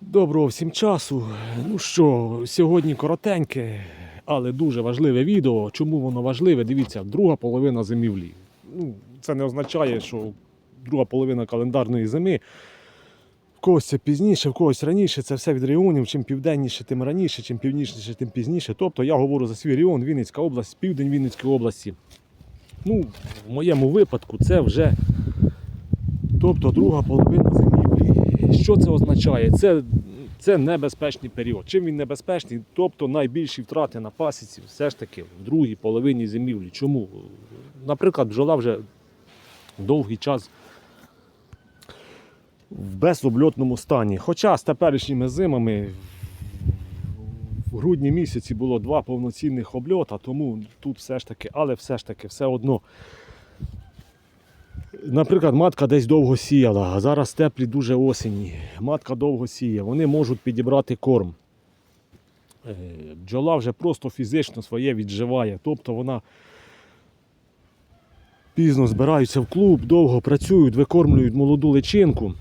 Доброго всім часу. Ну що, сьогодні коротеньке, але дуже важливе відео. Чому воно важливе? Дивіться, друга половина зимівлі. Ну, це не означає, що друга половина календарної зими. В когось це пізніше, в когось раніше. Це все від регіонів. Чим південніше, тим раніше, чим північніше, тим пізніше. Тобто я говорю за свій регіон, Вінницька область, південь Вінницької області. Ну, в моєму випадку це вже тобто друга половина зимівлі. Що це означає? Це, це небезпечний період. Чим він небезпечний? Тобто найбільші втрати на пасіці все ж таки в другій половині зимівлі. Чому? Наприклад, бджола вже довгий час в безобльотному стані. Хоча з теперішніми зимами в грудні місяці було два повноцінних обльота, тому тут все ж таки, але все ж таки, все одно. Наприклад, матка десь довго сіяла, а зараз теплі дуже осені. Матка довго сіє, вони можуть підібрати корм. Е, Бджола вже просто фізично своє відживає. Тобто вона пізно збираються в клуб, довго працюють, викормлюють молоду личинку.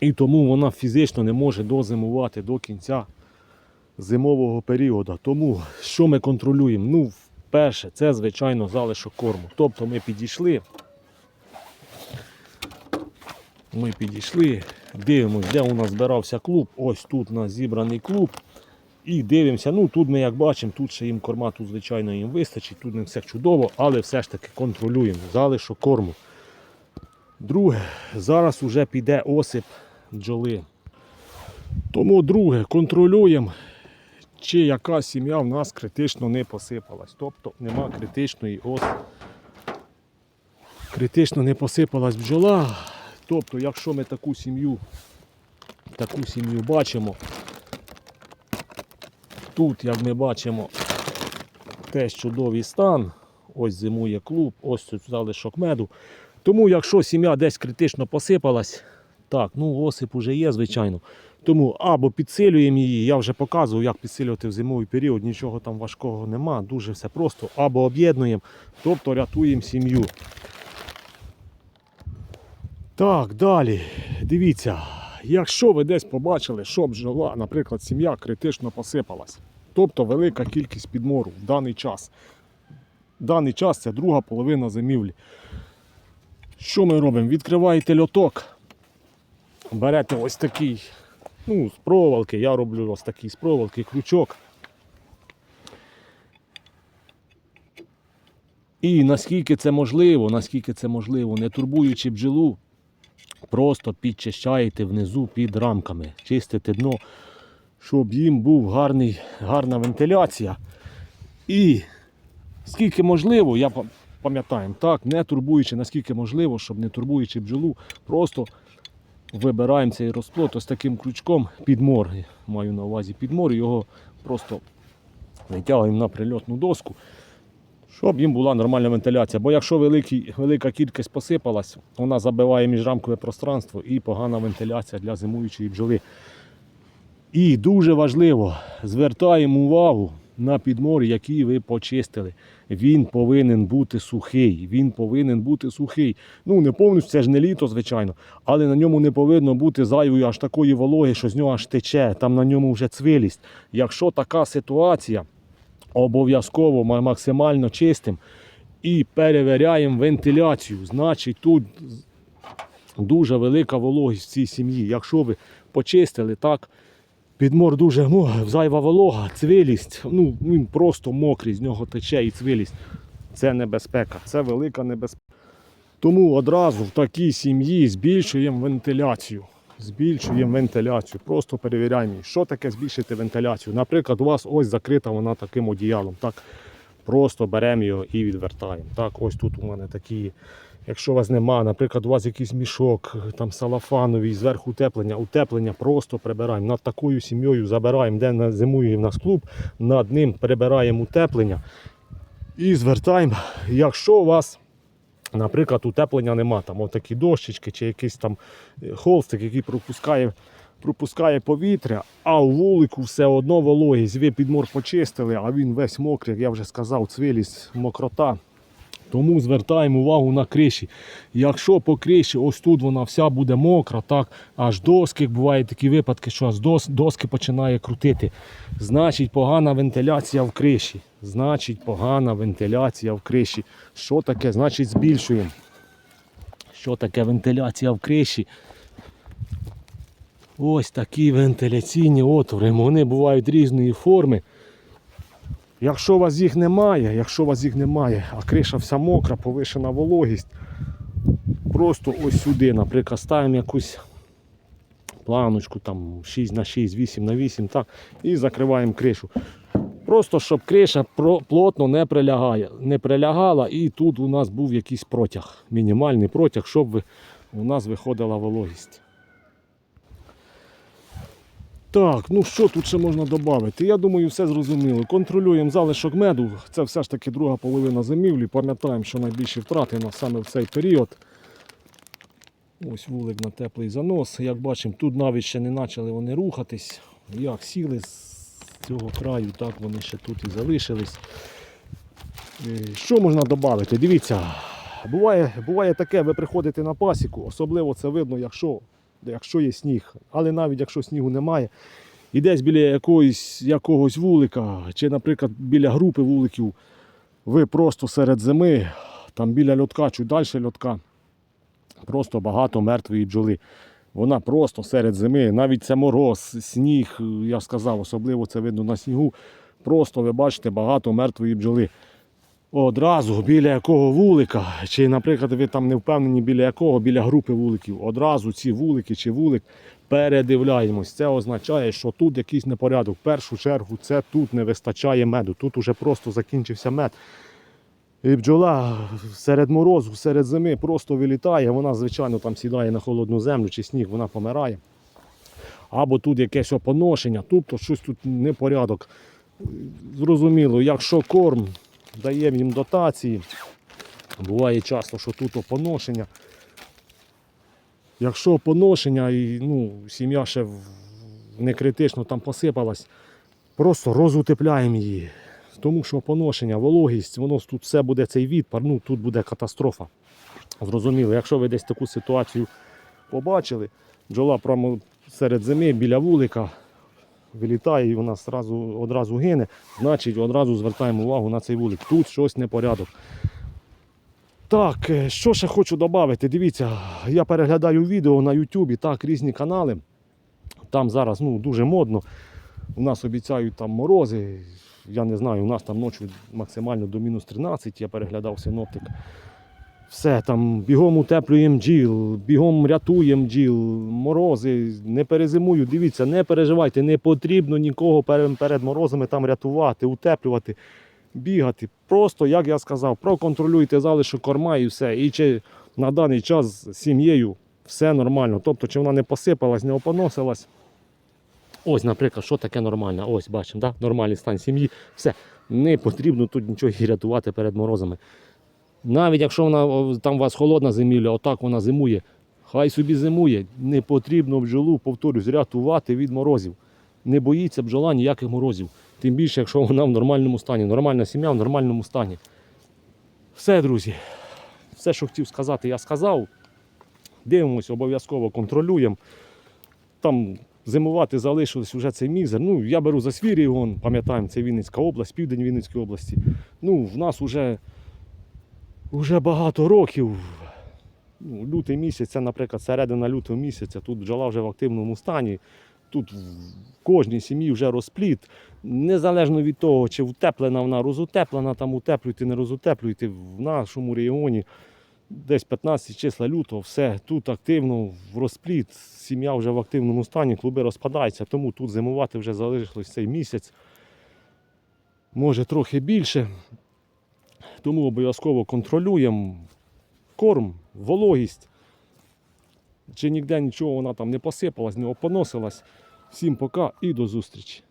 І тому вона фізично не може дозимувати до кінця зимового періоду. Тому що ми контролюємо? Ну, вперше, це звичайно залишок корму. Тобто ми підійшли. Ми підійшли, дивимося, де у нас збирався клуб. Ось тут у нас зібраний клуб. І дивимося, ну тут ми як бачимо, тут ще їм корма, тут звичайно їм вистачить, тут не все чудово, але все ж таки контролюємо залишок корму. Друге, зараз вже піде осип бджоли. Тому друге, контролюємо, чи яка сім'я в нас критично не посипалась. Тобто нема критичної ос. Критично не посипалась бджола. Тобто, якщо ми таку сім'ю, таку сім'ю бачимо, тут, як ми бачимо, теж чудовий стан, ось зимує клуб, ось тут залишок меду. Тому, якщо сім'я десь критично посипалась, так, ну осип уже є, звичайно. Тому або підсилюємо її, я вже показував, як підсилювати в зимовий період, нічого там важкого нема, дуже все просто, або об'єднуємо, тобто рятуємо сім'ю. Так, далі. Дивіться, якщо ви десь побачили, що бджола, наприклад, сім'я критично посипалась, тобто велика кількість підмору в даний час. В даний час це друга половина зимівлі. Що ми робимо? Відкриваєте льоток, берете ось такий, ну, з проволоки, я роблю ось такий з проволоки, крючок. І наскільки це можливо, наскільки це можливо, не турбуючи бджолу, просто підчищаєте внизу під рамками, чистите дно, щоб їм був гарний, гарна вентиляція. І скільки можливо, я пам'ятаю, так, не турбуючи, наскільки можливо, щоб не турбуючи бджолу, просто вибираємо цей розплод ось таким крючком підмор. Маю на увазі підмор, його просто витягуємо на прильотну доску щоб їм була нормальна вентиляція. Бо якщо великий, велика кількість посипалась, вона забиває міжрамкове пространство і погана вентиляція для зимуючої бджоли. І дуже важливо, звертаємо увагу на підмор, який ви почистили. Він повинен бути сухий. Він повинен бути сухий. Ну, не повністю, це ж не літо, звичайно, але на ньому не повинно бути зайвої аж такої вологи, що з нього аж тече, там на ньому вже цвилість. Якщо така ситуація, обов'язково максимально чистим і перевіряємо вентиляцію. Значить, тут дуже велика вологість в цій сім'ї. Якщо ви почистили так, підмор дуже ну, зайва волога, цвилість, ну він просто мокрий, з нього тече і цвилість. Це небезпека, це велика небезпека. Тому одразу в такій сім'ї збільшуємо вентиляцію. Збільшуємо вентиляцію, просто перевіряємо. Що таке збільшити вентиляцію? Наприклад, у вас ось закрита вона таким одіялом. Так, просто беремо його і відвертаємо. Так, ось тут у мене такі. Якщо у вас нема, наприклад, у вас якийсь мішок, там салафановий, зверху утеплення, утеплення просто прибираємо. Над такою сім'єю забираємо, де зимує в нас клуб, над ним прибираємо утеплення і звертаємо. Якщо у вас Наприклад, утеплення нема, там отакі дощечки чи якийсь там е, холстик, який пропускає, пропускає повітря, а у вулику все одно вологість. Ви підмор почистили, а він весь мокрий, як я вже сказав, цвілість, мокрота. Тому звертаємо увагу на криші. Якщо по криші ось тут вона вся буде мокра, так, аж доски, бувають такі випадки, що аж дос, доски починає крутити. Значить погана вентиляція в криші. Значить погана вентиляція в криші. Що таке? Значить збільшуємо. Що таке вентиляція в криші? Ось такі вентиляційні отвори. Вони бувають різної форми. Якщо у вас їх немає, якщо у вас їх немає, а криша вся мокра, повишена вологість, просто ось сюди, наприклад, ставимо якусь планочку там 6 на 6, 8 на 8, так, і закриваємо кришу. Просто щоб криша плотно не прилягає, не прилягала, і тут у нас був якийсь протяг, мінімальний протяг, щоб у нас виходила вологість. Так, ну що тут ще можна додати? Я думаю, все зрозуміло. Контролюємо залишок меду. Це все ж таки друга половина зимівлі. Пам'ятаємо, що найбільші втрати на саме в цей період. Ось вулик на теплий занос. Як бачимо, тут навіть ще не почали вони рухатись. Як сіли з цього краю, так вони ще тут і залишились. Е, Що можна додати? Дивіться, буває, буває таке, ви приходите на пасіку, особливо це видно, якщо, якщо є сніг. Але навіть якщо снігу немає, і десь біля якоїсь, якогось вулика, чи, наприклад, біля групи вуликів, ви просто серед зими, там біля льотка чи далі льотка, просто багато мертвої бджоли. Вона просто серед зими, навіть це мороз, сніг, я сказав, особливо це видно на снігу. Просто ви бачите багато мертвої бджоли. Одразу біля якого вулика, чи, наприклад, ви там не впевнені біля якого, біля групи вуликів, одразу ці вулики чи вулик передивляємось. Це означає, що тут якийсь непорядок. В першу чергу це тут не вистачає меду. Тут уже просто закінчився мед. І бджола серед морозу, серед зими просто вилітає, вона, звичайно, там сідає на холодну землю чи сніг, вона помирає. Або тут якесь опоношення, тобто щось тут непорядок. Зрозуміло, якщо корм, даємо їм дотації, буває часто, що тут опоношення. Якщо опоношення і ну, сім'я ще не критично там посипалась, просто розутепляємо її. Тому що поношення, вологість, воно тут все буде цей відпар, ну тут буде катастрофа. Зрозуміло, якщо ви десь таку ситуацію побачили, бджола прямо серед зими біля вулика вилітає і вона одразу, одразу гине, значить одразу звертаємо увагу на цей вулик. Тут щось непорядок. Так, е, що ще хочу додати? Дивіться, я переглядаю відео на Ютубі, так, різні канали. Там зараз ну, дуже модно. У нас обіцяють там морози. Я не знаю, у нас там ночі максимально до мінус 13, я переглядав синоптик. Все, там бігом утеплюємо бджіл, бігом рятуємо бджіл, морози, не перезимую. Дивіться, не переживайте, не потрібно нікого перед, морозами там рятувати, утеплювати, бігати. Просто, як я сказав, проконтролюйте залишок корма і все. І чи на даний час з сім'єю все нормально. Тобто, чи вона не посипалась, не опоносилась. Ось, наприклад, що таке нормально? Ось бачимо, да? нормальний стан сім'ї. Все, не потрібно тут нічого рятувати перед морозами. Навіть якщо вона там у вас холодна зимівля, отак вона зимує, хай собі зимує. Не потрібно бджолу, повторюсь, рятувати від морозів. Не боїться бджола ніяких морозів. Тим більше, якщо вона в нормальному стані. Нормальна сім'я в нормальному стані. Все, друзі. Все, що хотів сказати, я сказав. Дивимося, обов'язково контролюємо. Там зимувати залишилось вже цей мізер. Ну, я беру за свій регіон, пам'ятаємо, це Вінницька область, південь Вінницької області. Ну, в нас вже, вже багато років. Ну, лютий місяць, це, наприклад, середина лютого місяця, тут бджола вже в активному стані. Тут в кожній сім'ї вже розпліт. Незалежно від того, чи утеплена вона, розутеплена, там утеплюйте, не розутеплюйте. В нашому регіоні десь 15 числа лютого, все тут активно в розпліт, сім'я вже в активному стані, клуби розпадаються, тому тут зимувати вже залишилось цей місяць. Може трохи більше. Тому обов'язково контролюємо корм, вологість. Чи ніде нічого вона там не посипалась, не опоносилась. Всім пока і до зустрічі.